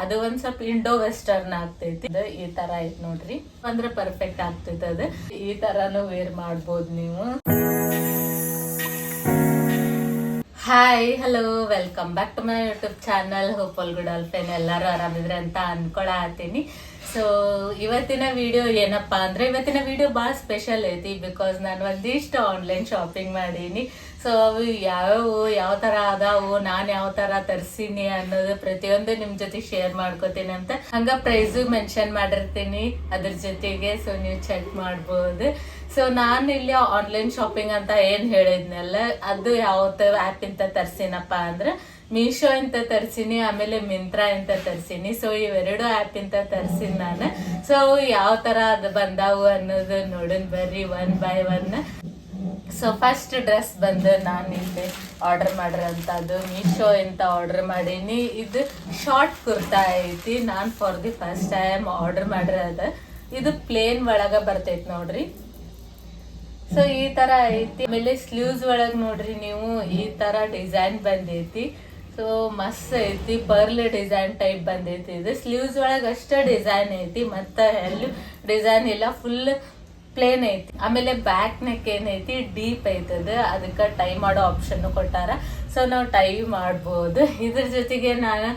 ಅದು ಒಂದ್ ಸ್ವಲ್ಪ ಇಂಡೋ ವೆಸ್ಟರ್ನ್ ಆಗ್ತೈತಿ. ಈ ತರ ಐತ್ ನೋಡ್ರಿ. ಅಂದ್ರೆ ಪರ್ಫೆಕ್ಟ್ ಆಗ್ತೈತಿ ಅದ. ಈ ತರಾನು ವೇರ್ ಮಾಡ್ಬೋದು ನೀವು. Hi hello welcome back to my YouTube channel hope all good all fine ಎಲ್ಲರೂ ಆರಾಮಿದ್ರೆ ಅಂತ ಅನ್ಕೊಳತೀನಿ. ಸೊ ಇವತ್ತಿನ ವಿಡಿಯೋ ಏನಪ್ಪಾ ಅಂದ್ರೆ, ಇವತ್ತಿನ ವಿಡಿಯೋ ಭಾಳ ಸ್ಪೆಷಲ್ ಐತಿ ಬಿಕಾಸ್ ನಾನು ಒಂದಿಷ್ಟು ಆನ್ಲೈನ್ ಶಾಪಿಂಗ್ ಮಾಡೀನಿ. ಸೊ ಅವು ಯಾವ್ಯಾವು, ಯಾವ ತರ ಅದಾವು, ನಾನ್ ಯಾವ ತರ ತರ್ಸೀನಿ ಅನ್ನೋದು ಪ್ರತಿಯೊಂದು ನಿಮ್ ಜೊತೆ ಶೇರ್ ಮಾಡ್ಕೋತೀನಿ ಅಂತ. ಹಂಗ ಪ್ರೈಸು ಮೆನ್ಷನ್ ಮಾಡಿರ್ತೀನಿ ಅದ್ರ ಜೊತೆಗೆ ಸೊ ನೀವು ಚೆಕ್ ಮಾಡ್ಬೋದು. ಸೊ ನಾನು ಇಲ್ಲಿ ಆನ್ಲೈನ್ ಶಾಪಿಂಗ್ ಅಂತ ಏನ್ ಹೇಳಿದ್ನಲ್ಲ, ಅದು ಯಾವತ್ತು ಇಂತ ತರ್ಸಿನಪ್ಪ ಅಂದ್ರೆ ಮೀಶೋ ಅಂತ ತರ್ಸಿನಿ, ಆಮೇಲೆ ಮಿಂತ್ರಾ ಅಂತ ತರ್ಸಿನಿ. ಸೊ ಇವೆರಡು ಆ್ಯಪ್ ಇಂತ ತರ್ಸಿನ ನಾನು. ಸೊ ಯಾವ ತರ ಅದು ಬಂದಾವು ಅನ್ನೋದು ನೋಡೋಣ ಬರ್ರಿ one by one so first dress ಬಂದು ನಾನು ಇಲ್ಲಿ ಆರ್ಡರ್ ಮಾಡಿರೋಂಥದ್ದು ಮೀಶೋ ಅಂತ ಆರ್ಡರ್ ಮಾಡೀನಿ. ಇದು ಶಾರ್ಟ್ ಕುರ್ತಾ ಐತಿ. ನಾನು for the first time order ಮಾಡಿರೋದು. ಇದು ಪ್ಲೇನ್ ಒಳಗೆ ಬರ್ತೈತಿ ನೋಡ್ರಿ. ಸೊ ಈ ಥರ ಐತಿ. ಆಮೇಲೆ ಸ್ಲೀವ್ಸ್ ಒಳಗೆ ನೋಡ್ರಿ ನೀವು, ಈ ಥರ ಡಿಸೈನ್ ಬಂದೈತಿ. ಸೊ ಮಸ್ತ್ ಐತಿ. ಪರ್ಲ್ ಡಿಸೈನ್ ಟೈಪ್ ಬಂದೈತಿ ಇದು. ಸ್ಲೀವ್ಸ್ ಒಳಗೆ ಅಷ್ಟೇ ಡಿಸೈನ್ ಐತಿ. ಮತ್ತೆ ಎಲ್ಲೂ ಡಿಸೈನ್ ಇಲ್ಲ. ಫುಲ್ ಪ್ಲೇನ್ ಐತಿ. ಆಮೇಲೆ ಬ್ಯಾಕ್ ನೆಕ್ ಏನೈತಿ? ಡೀಪ್ ಐತದ. ಅದಕ್ಕೆ ಟೈ ಮಾಡೋ ಆಪ್ಷನ್ ಕೊಟ್ಟಾರ. ಸೊ ನಾವು ಟೈ ಮಾಡ್ಬೋದು. ಇದ್ರ ಜೊತೆಗೆ ನಾನು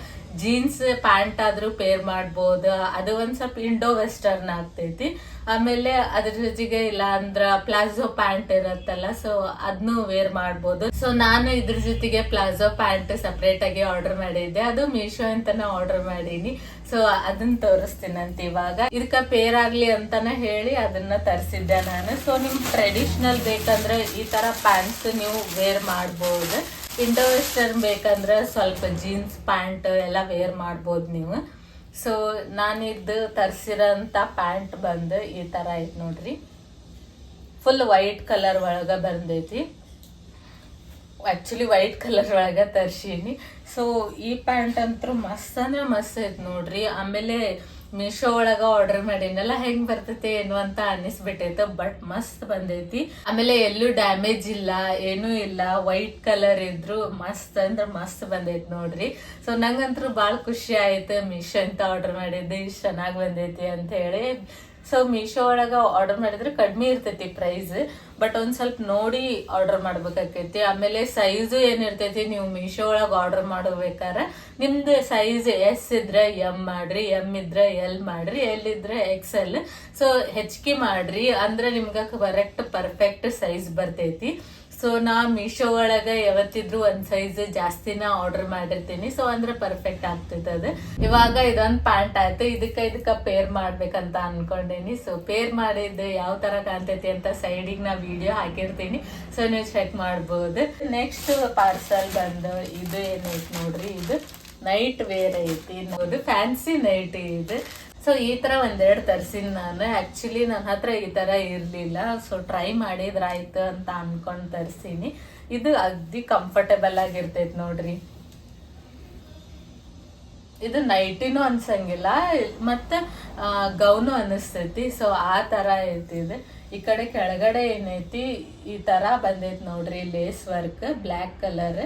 ಜೀನ್ಸ್ ಪ್ಯಾಂಟ್ ಆದ್ರೂ ಪೇರ್ ಮಾಡ್ಬೋದು. ಅದು ಒಂದ್ ಸ್ವಲ್ಪ ಇಂಡೋ ವೆಸ್ಟರ್ನ್ ಆಗ್ತೈತಿ. ಆಮೇಲೆ ಅದ್ರ ಜೊತೆಗೆ ಇಲ್ಲ ಅಂದ್ರ ಪ್ಲಾಜೋ ಪ್ಯಾಂಟ್ ಇರತ್ತಲ್ಲ ಸೊ ಅದನ್ನು ವೇರ್ ಮಾಡ್ಬೋದು. ಸೊ ನಾನು ಇದ್ರ ಜೊತೆಗೆ ಪ್ಲಾಜೋ ಪ್ಯಾಂಟ್ ಸಪ್ರೇಟ್ ಆಗಿ ಆರ್ಡರ್ ಮಾಡಿದ್ದೆ. ಅದು ಮೀಶೋ ಅಂತಾನೆ ಆರ್ಡರ್ ಮಾಡೀನಿ. ಸೊ ಅದನ್ನ ತೋರಿಸ್ತೀನಂತ ಇವಾಗ. ಇದಕ್ಕ ಪೇರ್ ಆಗ್ಲಿ ಅಂತಾನೆ ಹೇಳಿ ಅದನ್ನ ತರಿಸಿದ್ದೆ ನಾನು. ಸೊ ನಿಮ್ ಟ್ರೆಡಿಷನಲ್ ಬೇಕಂದ್ರೆ ಈ ತರ ಪ್ಯಾಂಟ್ಸ್ ನೀವು ವೇರ್ ಮಾಡ್ಬೋದು. ಇಂಡೋ ವೆಸ್ಟರ್ನ್ ಬೇಕಂದ್ರೆ ಸ್ವಲ್ಪ ಜೀನ್ಸ್ ಪ್ಯಾಂಟ್ ಎಲ್ಲ ವೇರ್ ಮಾಡ್ಬೋದು ನೀವು. ಸೊ ನಾನಿದ್ದು ತರಿಸಿರೋಂಥ ಪ್ಯಾಂಟ್ ಬಂದು ಈ ಥರ ಐತೆ ನೋಡ್ರಿ. ಫುಲ್ ವೈಟ್ ಕಲರ್ ಒಳಗೆ ಬಂದೈತಿ. ಆ್ಯಕ್ಚುಲಿ ವೈಟ್ ಕಲರ್ ಒಳಗೆ ತರಿಸೀನಿ. ಸೊ ಈ ಪ್ಯಾಂಟ್ ಅಂತೂ ಮಸ್ತ್ ಅಂದ್ರೆ ಮಸ್ತ್ ಐತೆ ನೋಡ್ರಿ. ಆಮೇಲೆ ಮೀಶೋ ಒಳಗ ಆರ್ಡರ್ ಮಾಡಿನಲ್ಲ ಹೆಂಗ್ ಬರ್ತೈತಿ ಏನು ಅಂತ ಅನ್ನಿಸ್ಬಿಟ್ಟೈತ ಬಟ್ ಮಸ್ತ್ ಬಂದೈತಿ. ಆಮೇಲೆ ಎಲ್ಲೂ ಡ್ಯಾಮೇಜ್ ಇಲ್ಲ, ಏನೂ ಇಲ್ಲ ವೈಟ್ ಕಲರ್ ಇದ್ರು ಮಸ್ತ್ ಅಂದ್ರೆ ಮಸ್ತ್ ಬಂದೈತಿ ನೋಡ್ರಿ. ಸೊ ನಂಗಂತೂ ಭಾಳ ಖುಷಿ ಆಯ್ತು ಮೀಶೋ ಅಂತ ಆರ್ಡರ್ ಮಾಡಿದ್ದೆ, ಇಷ್ಟು ಚೆನ್ನಾಗಿ ಬಂದೈತಿ ಅಂತ ಹೇಳಿ. ಸೊ ಮೀಶೋ ಒಳಗ ಆರ್ಡರ್ ಮಾಡಿದ್ರೆ ಕಡಿಮೆ ಇರ್ತೈತಿ ಪ್ರೈಸ್ ಬಟ್ ಒಂದು ಸ್ವಲ್ಪ ನೋಡಿ ಆರ್ಡರ್ ಮಾಡ್ಬೇಕಾಕೈತಿ ಆಮೇಲೆ ಸೈಜು ಏನಿರ್ತೈತಿ ನೀವು ಮೀಶೋ ಒಳಗೆ ಆರ್ಡರ್ ಮಾಡಬೇಕಾರೆ ನಿಮ್ದು ಸೈಜ್ ಎಸ್ ಇದ್ರೆ ಎಂ ಮಾಡ್ರಿ ಎಂ ಇದ್ರೆ ಎಲ್ ಮಾಡ್ರಿ ಎಲ್ ಇದ್ರೆ ಎಕ್ಸ್ ಎಲ್ ಸೊ ಹೆಚ್ಚಿಗೆ ಮಾಡ್ರಿ. ಅಂದ್ರೆ ನಿಮ್ಗೆ ಕರೆಕ್ಟ್ ಪರ್ಫೆಕ್ಟ್ ಸೈಜ್ ಬರ್ತೈತಿ. ಸೊ ನಾ ಮೀಶೋ ಒಳಗೆ ಯಾವತ್ತಿದ್ರು ಒಂದು ಸೈಜ್ ಜಾಸ್ತಿನ ಆರ್ಡರ್ ಮಾಡಿರ್ತೀನಿ. ಸೊ ಅಂದ್ರೆ ಪರ್ಫೆಕ್ಟ್ ಆಗ್ತೈತೆ ಅದು. ಇವಾಗ ಇದೊಂದು ಪ್ಯಾಂಟ್ ಆಯ್ತು. ಇದಕ್ಕೆ ಇದಕ್ಕ ಪೇರ್ ಮಾಡ್ಬೇಕಂತ ಅನ್ಕೊಂಡೇನಿ. ಸೊ ಪೇರ್ ಮಾಡಿದ್ದು ಯಾವ ತರ ಕಾಣ್ತೈತಿ ಅಂತ ಸೈಡಿಗೆ ನಾ ವಿಡಿಯೋ ಹಾಕಿರ್ತೀನಿ. ಸೊ ನೀವು ಚೆಕ್ ಮಾಡ್ಬೋದು. ನೆಕ್ಸ್ಟ್ ಪಾರ್ಸಲ್ ಬಂದು ಇದು ಏನೈತಿ ನೋಡ್ರಿ? ಇದು ನೈಟ್ ವೇರ್ ಐತಿ. ಫ್ಯಾನ್ಸಿ ನೈಟ್ ಇದು. ಸೊ ಈ ತರ ಒಂದೆರಡು ತರ್ಸಿನಿ ನಾನು. ಆಕ್ಚುಲಿ ನನ್ನ ಹತ್ರ ಈ ತರ ಇರ್ಲಿಲ್ಲ. ಸೊ ಟ್ರೈ ಮಾಡಿದ್ರಾಯ್ತು ಅಂತ ಅನ್ಕೊಂಡು ತರ್ಸಿನಿ. ಇದು ಅಗ್ದಿ ಕಂಫರ್ಟೇಬಲ್ ಆಗಿರ್ತೈತಿ ನೋಡ್ರಿ. ಇದು ನೈಟಿನೂ ಅನ್ಸಂಗಿಲ್ಲ. ಮತ್ತೆ ಗೌನು ಅನಿಸ್ತೈತಿ. ಸೊ ಆ ತರ ಐತಿ ಇದು ಈ ಕಡೆ ಕೆಳಗಡೆ ಏನೈತಿ, ಈ ತರ ಬಂದೈತಿ ನೋಡ್ರಿ. Lace work black colour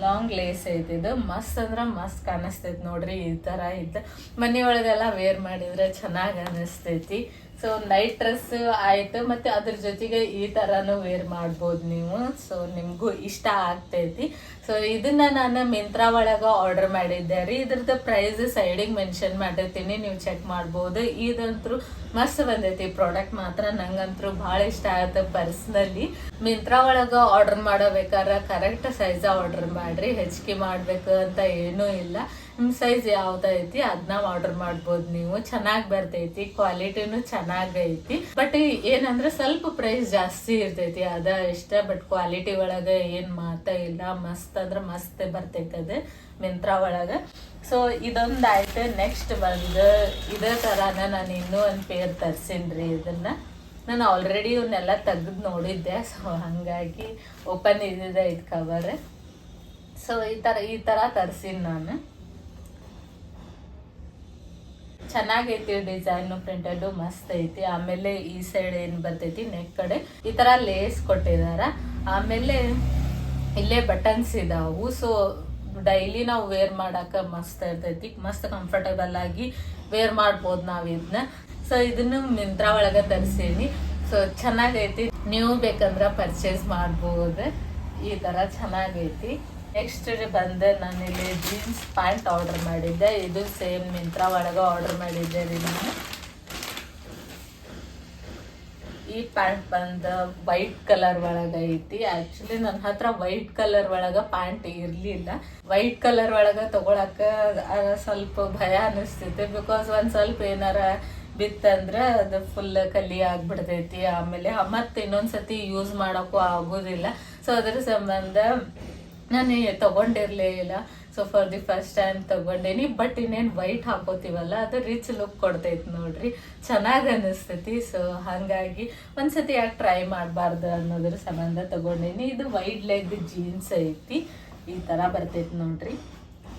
long lace ಐತಿ ಇದು. ಮಸ್ತ್ ಅಂದ್ರ ಮಸ್ತ್ ಕಾಣಿಸ್ತೈತಿ ನೋಡ್ರಿ. ಈ ತರ ಇದ್ದ ಮನೆಯೊಳಗೆಲ್ಲ ವೇರ್ ಮಾಡಿದ್ರೆ ಚೆನ್ನಾಗಿ ಅನಿಸ್ತೈತಿ. ಸೊ ನೈಟ್ ಡ್ರೆಸ್ ಆಯ್ತು, ಮತ್ತೆ ಅದ್ರ ಜೊತೆಗೆ ಈ ತರಾನು ವೇರ್ ಮಾಡ್ಬೋದು ನೀವು. ಸೊ ನಿಮ್ಗೂ ಇಷ್ಟ ಆಗ್ತೈತಿ. ಸೊ ಇದನ್ನ ನಾನು ಮಿಂತ್ರಾ ಒಳಗ ಆರ್ಡರ್ ಮಾಡಿದ್ದೆ ರೀ. ಇದ್ರದ್ದು ಪ್ರೈಸ್ ಸೈಡಿಂಗ್ ಮೆನ್ಷನ್ ಮಾಡಿರ್ತೀನಿ. ನೀವು ಚೆಕ್ ಮಾಡ್ಬೋದು. ಇದಂತೂ ಮಸ್ತ್ ಬಂದೈತಿ ಪ್ರಾಡಕ್ಟ್ ಮಾತ್ರ. ನಂಗಂತೂ ಭಾಳ ಇಷ್ಟ ಆಗುತ್ತೆ ಪರ್ಸ್ನಲಿ ಮಿಂತ್ರಾ ಒಳಗ ಆರ್ಡರ್ ಮಾಡಬೇಕಾದ್ರೆ ಕರೆಕ್ಟ್ ಸೈಜ್ ಆರ್ಡರ್ ಮಾಡ್ರಿ. ಹೆಚ್ಚಿಗೆ ಮಾಡ್ಬೇಕು ಅಂತ ಏನೂ ಇಲ್ಲ. ನಿಮ್ ಸೈಜ್ ಯಾವ್ದೈತಿ ಅದನ್ನ ಆರ್ಡರ್ ಮಾಡ್ಬೋದು ನೀವು. ಚೆನ್ನಾಗಿ ಬರ್ತೈತಿ ಕ್ವಾಲಿಟಿನೂ ಚೆನ್ನಾಗೈತಿ. ಬಟ್ ಏನಂದ್ರೆ ಸ್ವಲ್ಪ ಪ್ರೈಸ್ ಜಾಸ್ತಿ ಇರ್ತೈತಿ, ಅದ ಇಷ್ಟ. ಬಟ್ ಕ್ವಾಲಿಟಿ ಒಳಗೆ ಏನ್ ಮಾತ ಇಲ್ಲ. ಮಸ್ತ್ ಅಂದ್ರೆ ಮಸ್ತ್ ಬರ್ತೈತಿ ಅದು ಮಿಂತ್ರಾ ಒಳಗೆ. ಸೊ ಇದೊಂದ್ ಆಯ್ತು ನೆಕ್ಸ್ಟ್ ಬಂದು ಇದೇ ತರಾನ ನಾನು ಇನ್ನೂ ಒಂದು ಪೇರ್ ತರ್ಸಿನ್ರಿ ಇದನ್ನ. ನಾನು ಆಲ್ರೆಡಿ ಇವನ್ನೆಲ್ಲ ತೆಗ್ದು ನೋಡಿದ್ದೆ ಸೊ ಹಂಗಾಗಿ ಓಪನ್ ಇದ್ದಿದೆ ಇದು ಕವರ್ ಸೊ ಈ ಥರ ಈ ಥರ ತರ್ಸೀನಿ ನಾನು. ಚೆನ್ನಾಗೈತಿ ಡಿಸೈನ್ ಪ್ರಿಂಟೆಡ್ ಮಸ್ತ್ ಐತಿ. ಆಮೇಲೆ ಈ ಸೈಡ್ ಏನ್ ಬರ್ತೈತಿ ನೆಕ್ ಕಡೆ. ಈ ತರ ಲೇಸ್ ಕೊಟ್ಟಿದಾರ. ಆಮೇಲೆ ಇಲ್ಲೇ ಬಟನ್ಸ್ ಇದಾವು. ಸೊ ಡೈಲಿ ನಾವು ವೇರ್ ಮಾಡಾಕ ಮಸ್ತ್ ಇರ್ತೈತಿ. ಮಸ್ತ್ ಕಂಫರ್ಟಬಲ್ ಆಗಿ ವೇರ್ ಮಾಡ್ಬೋದು ನಾವು ಇದನ್ನ ಸೊ ಇದನ್ನು ಮಿಂತ್ರಾ ಒಳಗ ತರಿಸೀನಿ. ಸೊ ಚೆನ್ನಾಗೈತಿ. ನೀವು ಬೇಕಂದ್ರ ಪರ್ಚೇಸ್ ಮಾಡ್ಬೋದು. ಈ ತರ ಚೆನ್ನಾಗೈತಿ. ನೆಕ್ಸ್ಟ್ ಬಂದೆ, ನಾನು ಇಲ್ಲಿ ಜೀನ್ಸ್ ಪ್ಯಾಂಟ್ ಆರ್ಡರ್ ಮಾಡಿದ್ದೆ. ಇದು ಸೇಮ್ ಮಿಂತ್ರ ಒಳಗೆ ಆರ್ಡರ್ ಮಾಡಿದ್ದೆ ರೀ ನಾನು. ಈ ಪ್ಯಾಂಟ್ ಬಂದು ವೈಟ್ ಕಲರ್ ಒಳಗೆ ಐತಿ. ಆಕ್ಚುಲಿ ನನ್ನ ಹತ್ರ ವೈಟ್ ಕಲರ್ ಒಳಗೆ ಪ್ಯಾಂಟ್ ಇರಲಿಲ್ಲ. ವೈಟ್ ಕಲರ್ ಒಳಗೆ ತೊಗೊಳಕ ಸ್ವಲ್ಪ ಭಯ ಅನಿಸ್ತೈತಿ ಬಿಕಾಸ್ ಒಂದು ಸ್ವಲ್ಪ ಏನಾರ ಬಿತ್ತಂದ್ರೆ ಅದು ಫುಲ್ ಕಲಿ ಆಗ್ಬಿಡ್ತೈತಿ. ಆಮೇಲೆ ಮತ್ತೆ ಇನ್ನೊಂದ್ಸತಿ ಯೂಸ್ ಮಾಡೋಕ್ಕೂ ಆಗೋದಿಲ್ಲ. ಸೊ ಅದ್ರ ಸಂಬಂಧ ನಾನು ತಗೊಂಡಿರ್ಲೇ ಇಲ್ಲ. So for the first time ತಗೊಂಡೇನಿ but ಇನ್ನೇನು ವೈಟ್ ಹಾಕೋತೀವಲ್ಲ, ಅದು ರಿಚ್ ಲುಕ್ ಕೊಡ್ತೈತಿ ನೋಡ್ರಿ. ಚೆನ್ನಾಗಿ ಅನಿಸ್ತೈತಿ. ಸೊ ಹಾಗಾಗಿ ಒಂದ್ಸತಿ ಯಾಕೆ ಟ್ರೈ ಮಾಡಬಾರ್ದು ಅನ್ನೋದ್ರ ಸಂಬಂಧ ತಗೊಂಡೇನಿ. ಇದು ವೈಡ್ ಲೆಗ್ ಜೀನ್ಸ್ ಐತಿ. ಈ ತರ ಬರ್ತೈತಿ ನೋಡ್ರಿ.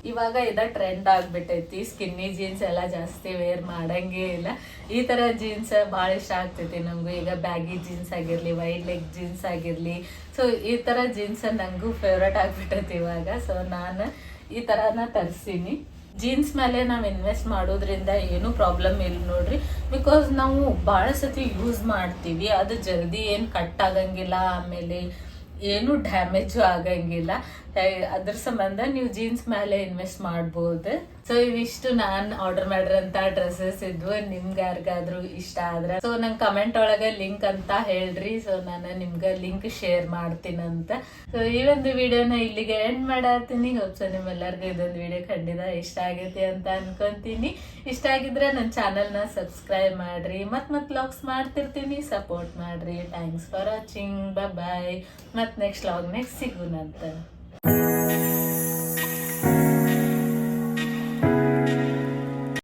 ಇವಾಗ ಇದ ಟ್ರೆಂಡ್ ಆಗ್ಬಿಟ್ಟೈತಿ. ಸ್ಕಿನ್ನಿ ಜೀನ್ಸ್ ಎಲ್ಲ ಜಾಸ್ತಿ ವೇರ್ ಮಾಡಂಗೇ ಇಲ್ಲ. ಈ ತರ ಜೀನ್ಸ್ ಭಾಳ ಇಷ್ಟ ಆಗ್ತೈತಿ ನಮಗೂ ಈಗ ಬ್ಯಾಗಿ ಜೀನ್ಸ್ ಆಗಿರ್ಲಿ ವೈಡ್ ಲೆಗ್ ಜೀನ್ಸ್ ಆಗಿರ್ಲಿ. ಸೊ ಈ ತರ ಜೀನ್ಸ್ ನಂಗೂ ಫೇವ್ರೇಟ್ ಆಗ್ಬಿಟ್ಟೈತಿ ಇವಾಗ. ಸೊ ನಾನು ಈ ತರನ ತರಿಸೀನಿ. ಜೀನ್ಸ್ ಮೇಲೆ ನಾವು ಇನ್ವೆಸ್ಟ್ ಮಾಡೋದ್ರಿಂದ ಏನೂ ಪ್ರಾಬ್ಲಮ್ ಇಲ್ಲ ನೋಡ್ರಿ. ಬಿಕಾಸ್ ನಾವು ಭಾಳ ಸತಿ ಯೂಸ್ ಮಾಡ್ತೀವಿ. ಅದು ಜಲ್ದಿ ಏನು ಕಟ್ ಆಗಂಗಿಲ್ಲ, ಆಮೇಲೆ ಏನು ಡ್ಯಾಮೇಜು ಆಗಂಗಿಲ್ಲ. ಅದ್ರ ಸಂಬಂಧ ನೀವು ಜೀನ್ಸ್ ಮೇಲೆ ಇನ್ವೆಸ್ಟ್ ಮಾಡ್ಬೋದು. ಸೊ ಇವಿಷ್ಟು ನಾನ್ ಆರ್ಡರ್ ಮಾಡಿರೋಂತ ಡ್ರೆಸ್ಸಸ್ ಇದ್ವು. ನಿಮ್ಗೆ ಯಾರಿಗಾದ್ರೂ ಇಷ್ಟ ಆದ್ರೆ. ಸೊ ನಂಗೆ ಕಮೆಂಟ್ ಒಳಗೆ ಲಿಂಕ್ ಅಂತ ಹೇಳ್ರಿ. ಸೊ ನಾನು ನಿಮ್ಗೆ ಲಿಂಕ್ ಶೇರ್ ಮಾಡ್ತೀನಂತ ಸೊ ಈ ಒಂದು ವಿಡಿಯೋನ ಇಲ್ಲಿಗೆ ಎಂಡ್ ಮಾಡತ್ತೀನಿ ಹೋಪ್ ಸೊ ನಿಮ್ಮೆಲ್ಲರಿಗೂ ಇದೊಂದು ವಿಡಿಯೋ ಖಂಡಿತ ಇಷ್ಟ ಆಗೈತಿ ಅಂತ ಅನ್ಕೊಂತೀನಿ. ಇಷ್ಟ ಆಗಿದ್ರೆ ನನ್ನ ಚಾನಲ್ನ ಸಬ್ಸ್ಕ್ರೈಬ್ ಮಾಡ್ರಿ. ಮತ್ತೆ ಮತ್ತೆ ಲಾಗ್ಸ್ ಮಾಡ್ತಿರ್ತೀನಿ. ಸಪೋರ್ಟ್ ಮಾಡ್ರಿ. ಥ್ಯಾಂಕ್ಸ್ ಫಾರ್ ವಾಚಿಂಗ್ ಬಾಯ್ ಮತ್ತೆ ನೆಕ್ಸ್ಟ್ ಲಾಗ್ ನೆಕ್ಸ್ಟ್ ಸಿಗೋಣಂತ